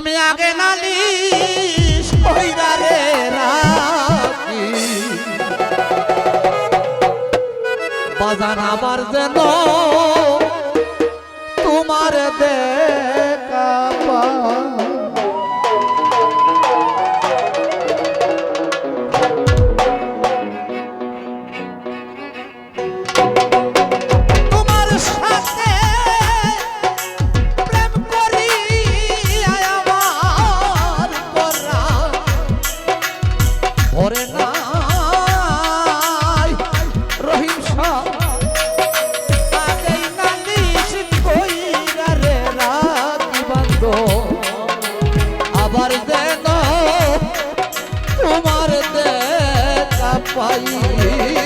আমি আগে নালি বাজান আবার যেন তোমার দেখ तो तुम्हारे पाई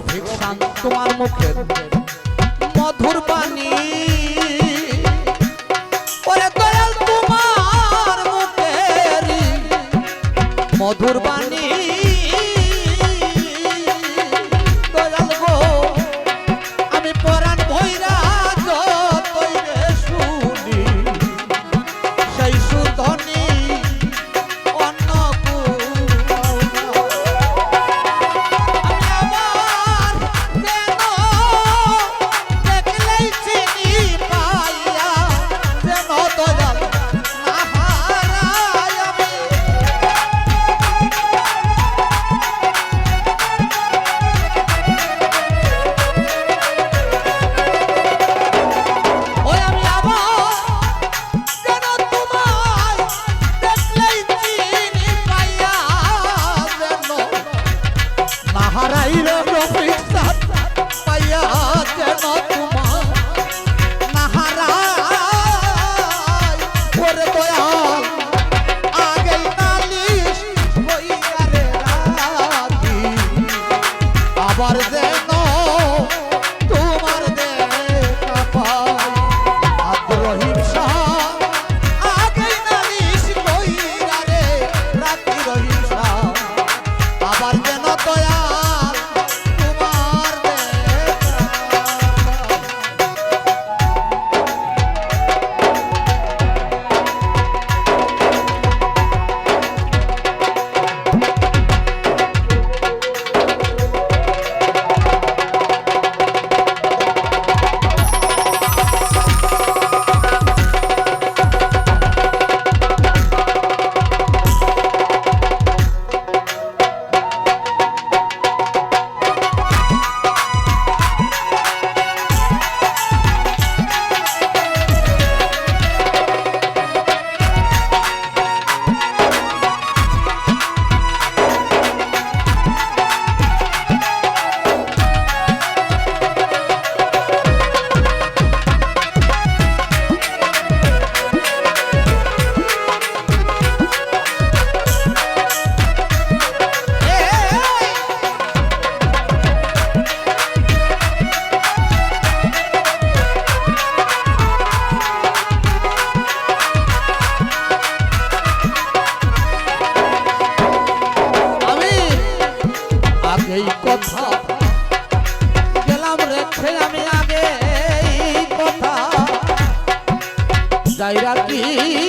অভিশান তোমার মুখে মধুর বাণী। Fernando.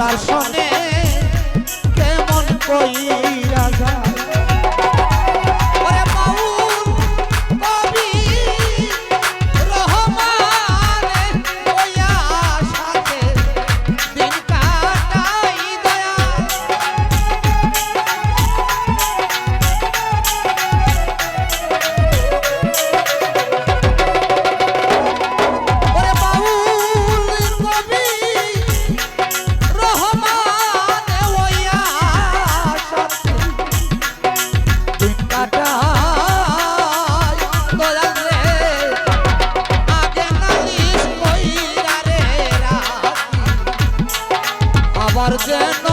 তার দার্শনে কেমন কই Pretend